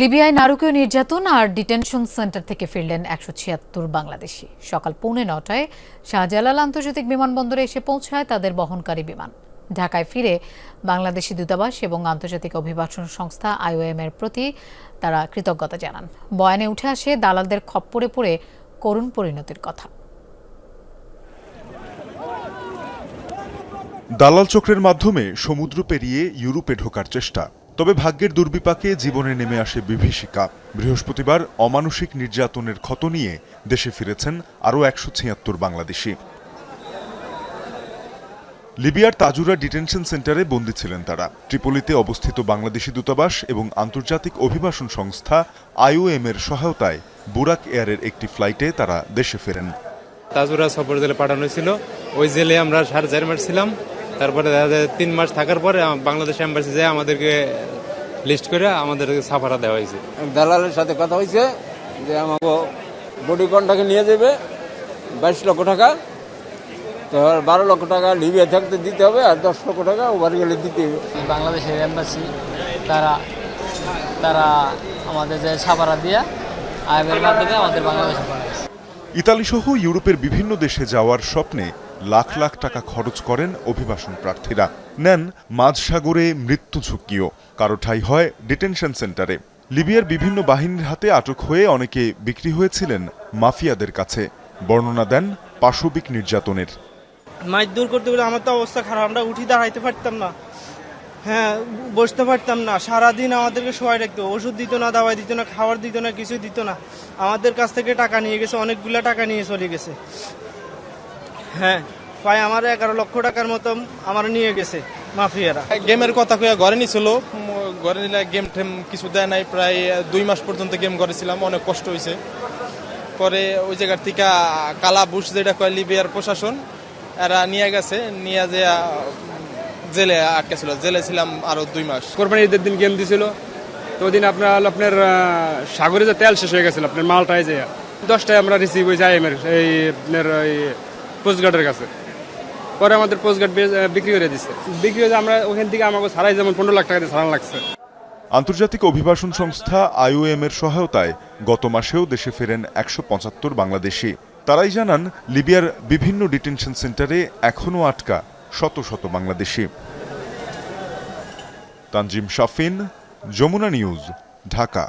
লিবিয়ায় নারকীয় নির্যাতন আর detention centre থেকে ফিরলেন একশো ছিয়াত্তর বাংলাদেশি। সকাল পৌনে নটায় শাহজালাল আন্তর্জাতিক বিমানবন্দরে এসে পৌঁছায় তাদের বহনকারী বিমান। ঢাকায় ফিরে বাংলাদেশি দূতাবাস এবং আন্তর্জাতিক অভিবাসন সংস্থা আইওএম এর প্রতি তারা কৃতজ্ঞতা জানান। বয়ানে উঠে আসে, দালালদের খপ্পরে পড়ে করুণ পরিণতির কথা। দালাল চক্রের মাধ্যমে সমুদ্র পেরিয়ে ইউরোপে ঢোকার চেষ্টা। তবে ভাগ্যের দুর্বিপাকে জীবনে নেমে আসে বিভীষিকা। বৃহস্পতিবার অমানসিক নির্যাতনের ক্ষত নিয়ে দেশে ফিরেছেন আরও একশো ছিয়াত্তর বাংলাদেশি। লিবিয়ার তাজুরা ডিটেনশন সেন্টারে বন্দী ছিলেন তারা। ট্রিপলিতে অবস্থিত বাংলাদেশি দূতাবাস এবং আন্তর্জাতিক অভিবাসন সংস্থা আইওএম এর সহায়তায় বুরাক এয়ারের একটি ফ্লাইটে তারা দেশে ফেরেন। তাজুরা সফর জেলে পাঠানো হয়েছিল। ওই জেলে আমরা সাড়ে চার মাস ছিলাম। তারপরে দেখা যায় তিন মাস থাকার পরে বাংলাদেশ এম্বাসি যায় আমাদেরকে লিস্ট করে আমাদেরকে সাফারা দেওয়া হয়েছে। দালালের সাথে কথা হয়েছে যে আমাকে বডি কন্টাকে নিয়ে যাবে বাইশ লক্ষ টাকা। তো বারো লক্ষ টাকা লিবিয়া থাকতে দিতে হবে আর দশ লক্ষ টাকা ওভার গেলে দিতে হবে। বাংলাদেশের এম্বাসি তারা তারা আমাদের যে ছাপারা দিয়া আইএমের মাধ্যমে আমাদের বাংলাদেশে পাঠাইছে ইতালি সহ ইউরোপের বিভিন্ন দেশে যাওয়ার স্বপ্নে লাখ লাখ টাকা খরচ করেন অভিবাসন প্রার্থীরা। নেন মাঝসাগরে মৃত্যু ঝুঁকিও। কারও ঠাই হয় ডিটেনশন সেন্টারে। লিবিয়ার বিভিন্ন বাহিনীর হাতে আটক হয়ে অনেকে বিক্রি হয়েছিলেন মাফিয়াদের কাছে। বর্ণনা দেন পাশবিক নির্যাতনের। মাছ দূর করতে গেলে আমার তো অবস্থা খারাপ, আমরা উঠি দাঁড়াইতে পারতাম না। হ্যাঁ বসতে পারতাম না। সারাদিন আমাদেরকে সবাই রাখতো। ওষুধ দিত না, দাওয়াই দিত না, খাবার দিত না কিছু দিত না। আমাদের কাছ থেকে টাকা নিয়ে গেছে, অনেকগুলো টাকা নিয়ে চলে গেছে। হ্যাঁ প্রায় আমার এগারো লক্ষ টাকার মতো আমার নিয়ে গেছে মাফিয়ারা। গেমের কথা কয়ে ঘরে নিছিল। ঘরে নিলে গেম টেম কিছু দেয় নাই। প্রায় দুই মাস পর্যন্ত গেম করেছিলাম অনেক কষ্ট হয়েছে পরে ওই জায়গার থেকে কালা বুশ যেটা কয়, লিবিয়ার প্রশাসন, এরা নিয়ে গেছে। নিয়ে যে জেলে আটকে ছিল। জেলে ছিলাম আরও দুই মাস। কোরবানি ঈদের দিন গেম দিছিল। তো ওই দিন আপনার আপনার সাগরে যে তেল শেষ হয়ে গেছিল আপনার মালটায় যে দশটায় আমরা রিসিভ হয়েছি আইএমের এই আপনার ওই পোস্টগার্ডের কাছে। পরে আমাদের পোস্টগার্ড বিক্রি করে দিচ্ছে বিক্রি হয়ে আমরা ওখান থেকে আমাকে ছাড়াই যেমন পনেরো লাখ টাকা দিয়ে ছাড়ানো লাগছে। আন্তর্জাতিক অভিবাসন সংস্থা আইওএম এর সহায়তায় গত মাসেও দেশে ফেরেন একশো পঁচাত্তর বাংলাদেশি। তারাই জানান লিবিয়ার বিভিন্ন ডিটেনশন সেন্টারে এখনও আটকা। শত শত বাংলাদেশি। তানজিম শাফিন যমুনা নিউজ ঢাকা।